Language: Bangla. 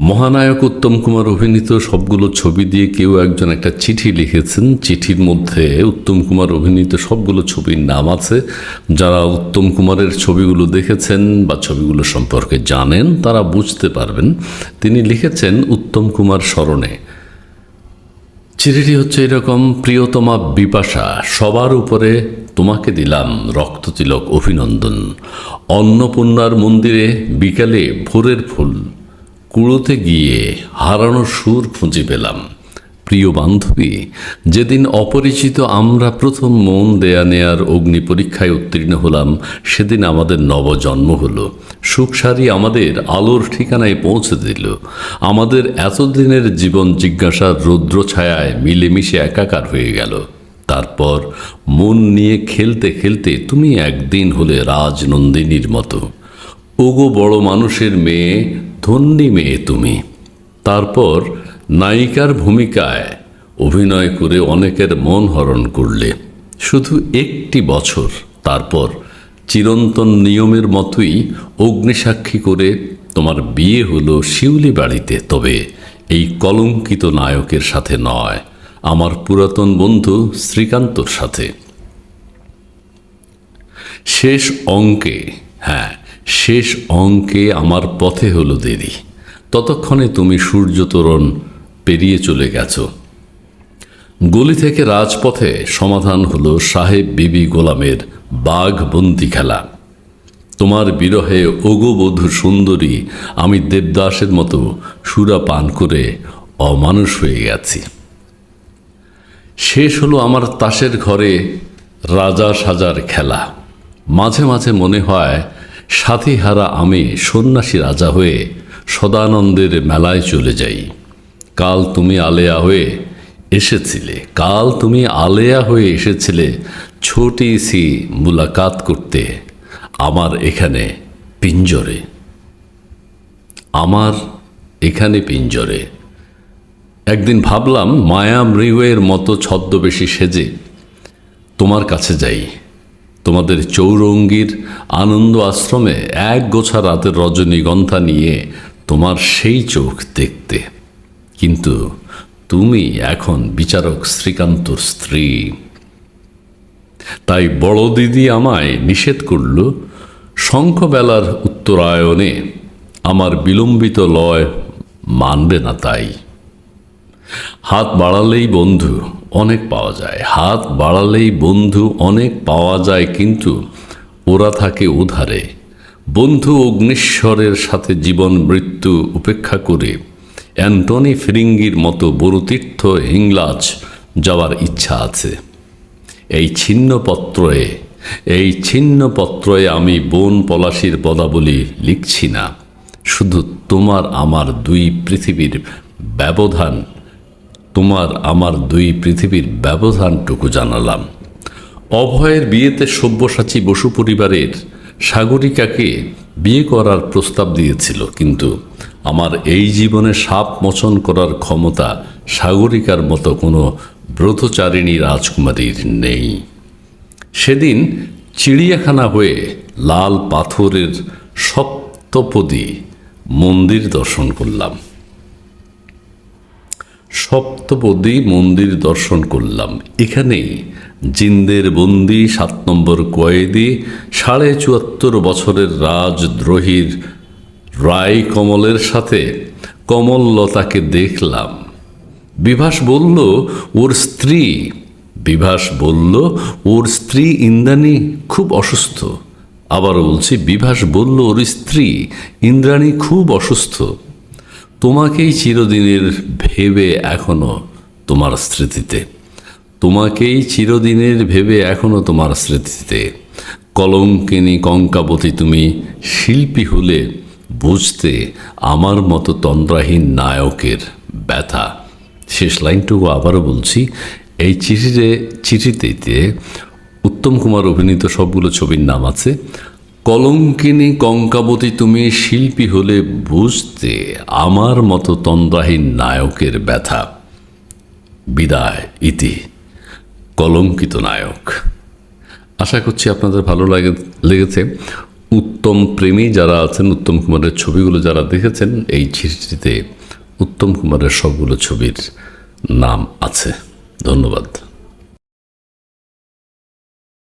মহানায়ক উত্তম কুমার অভিনীত সবগুলো ছবি দিয়ে কেউ একজন একটা চিঠি লিখেছেন। চিঠির মধ্যে উত্তম কুমার অভিনীত সবগুলো ছবির নাম আছে। যারা উত্তম কুমারের ছবিগুলো দেখেছেন বা ছবিগুলো সম্পর্কে জানেন, তারা বুঝতে পারবেন। তিনি লিখেছেন, উত্তম কুমার স্মরণে। চিঠিটি হচ্ছে এরকম, প্রিয়তমা বিপাশা, সবার উপরে তোমাকে দিলাম রক্ততিলক অভিনন্দন। অন্নপূর্ণার মন্দিরে বিকালে ভোরের ফুল কুড়োতে গিয়ে হারানো সুর খুঁজে পেলাম। প্রিয় বান্ধবী, যেদিন অপরিচিত আমরা প্রথম মন দেয়া নেয়ার অগ্নি পরীক্ষায় উত্তীর্ণ হলাম, সেদিন আমাদের নবজন্ম হলো। সুখসারি আমাদের আলোর ঠিকানায় পৌঁছে দিল। আমাদের এতদিনের জীবন জিজ্ঞাসার রৌদ্র ছায়ায় মিলেমিশে একাকার হয়ে গেল। তারপর মন নিয়ে খেলতে খেলতে তুমি একদিন হলে রাজনন্দিনীর মতো। ওগো বড় মানুষের মেয়ে ধন্যী মেয়ে তুমি। তারপর নায়িকার ভূমিকায় অভিনয় করে অনেকের মন হরণ করলে। শুধু একটি বছর, তারপর চিরন্তন নিয়মের মতোই অগ্নিসাক্ষী করে তোমার বিয়ে হলো শিউলি বাড়িতে। তবে এই কলঙ্কিত নায়কের সাথে নয়, আমার পুরাতন বন্ধু শ্রীকান্তর সাথে। শেষ অঙ্কে হ্যাঁ শেষ অঙ্কে আমার পথে হলো দেরি। ততক্ষণে তুমি সূর্যতরণ পেরিয়ে চলে গেছো। গলি থেকে রাজপথে সমাধান হলো সাহেব বিবি গোলামের বাঘ বন্দি খেলা। তোমার বিরহে ওগোবধূ সুন্দরী আমি দেবদাসের মতো সুরা পান করে অমানুষ হয়ে গেছি। শেষ হলো আমার তাসের ঘরে রাজা সাজার খেলা। মাঝে মাঝে মনে হয় সাথীহারা আমি সন্ন্যাসী রাজা হয়ে সদানন্দের মেলায় চলে যাই। কাল তুমি আলেয়া হয়ে এসেছিলে, কাল তুমি আলেয়া হয়ে এসেছিলে ছোটি সি মুলাকাত করতে আমার এখানে পিঞ্জরে। আমার এখানে পিঞ্জরে। একদিন ভাবলাম মায়া মৃগের মতো ছদ্মবেশী সেজে তোমার কাছে যাই। তোমাদের চৌরঙ্গীর আনন্দ আশ্রমে এক গোছা রাতের রজনীগন্ধা নিয়ে তোমার সেই চোখ দেখতে। কিন্তু তুমি এখন বিচারক শ্রীকান্তর স্ত্রী। তাই বড় দিদি আমায় নিষেধ করল শঙ্খবেলার উত্তরায়ণে আমার বিলম্বিত লয় মানবে না তাই। হাত বাড়ালেই বন্ধু অনেক পাওয়া যায়। হাত বাড়ালেই বন্ধু অনেক পাওয়া যায়, কিন্তু ওরা থাকে উধারে। বন্ধু অগ্নিশ্বরের সাথে জীবন মৃত্যু উপেক্ষা করে। অ্যান্টনি ফিরিঙ্গির মতো বড়তীর্থ হিংলাজ যাওয়ার ইচ্ছা আছে। এই ছিন্নপত্রয়ে এই ছিন্নপত্রয়ে আমি বন পলাশির পদাবলী লিখছি না। শুধু তোমার আমার দুই পৃথিবীর ব্যবধান তোমার আমার দুই পৃথিবীর ব্যবধানটুকু জানালাম। অভয়ের বিয়েতে সব্যসাচী বসু পরিবারের সাগরিকাকে বিয়ে করার প্রস্তাব দিয়েছিল, কিন্তু আমার এই জীবনে সাপ মোচন করার ক্ষমতা সাগরিকার মতো কোনো ব্রতচারিণী রাজকুমারীর নেই। সেদিন চিড়িয়াখানা হয়ে লাল পাথরের সপ্তপদী মন্দির দর্শন করলাম। সপ্তপদী মন্দির দর্শন করলাম। এখানেই জিন্দের বন্দি সাত নম্বর কয়েদি, সাড়ে চুয়াত্তর বছরের রাজদ্রোহীর রায় কমলের সাথে কমললতাকে দেখলাম। বিভাস বলল, ওর স্ত্রী। বিভাস বলল, ওর স্ত্রী ইন্দ্রাণী খুব অসুস্থ। আবার বলছি, বিভাস বলল, ওর স্ত্রী ইন্দ্রাণী খুব অসুস্থ। তোমাকেই চিরদিনের ভেবে এখনও তোমার স্মৃতিতে। তোমাকেই চিরদিনের ভেবে এখনও তোমার স্মৃতিতে। কলঙ্কিনী কঙ্কাবতী তুমি শিল্পী হলে বুঝতে আমার মতো তন্দ্রাহীন নায়কের ব্যথা। শেষ লাইনটুকু আবারও বলছি, এই চিঠিতে চিঠিতে উত্তম কুমার অভিনীত সবগুলো ছবির নাম আছে। কলঙ্কিনী কঙ্কাবতী তুমি শিল্পী হলে বুঝতে আমার মতো তন্দ্রাহীন নায়কের ব্যথা। বিদায়, ইতি, কলঙ্কিত নায়ক। আশা করছি আপনাদের ভালো লাগে লেগেছে। উত্তম প্রেমী যারা আছেন, উত্তম কুমারের ছবিগুলো যারা দেখেছেন, এই চিঠিটিতে উত্তম কুমারের সবগুলো ছবির নাম আছে। ধন্যবাদ।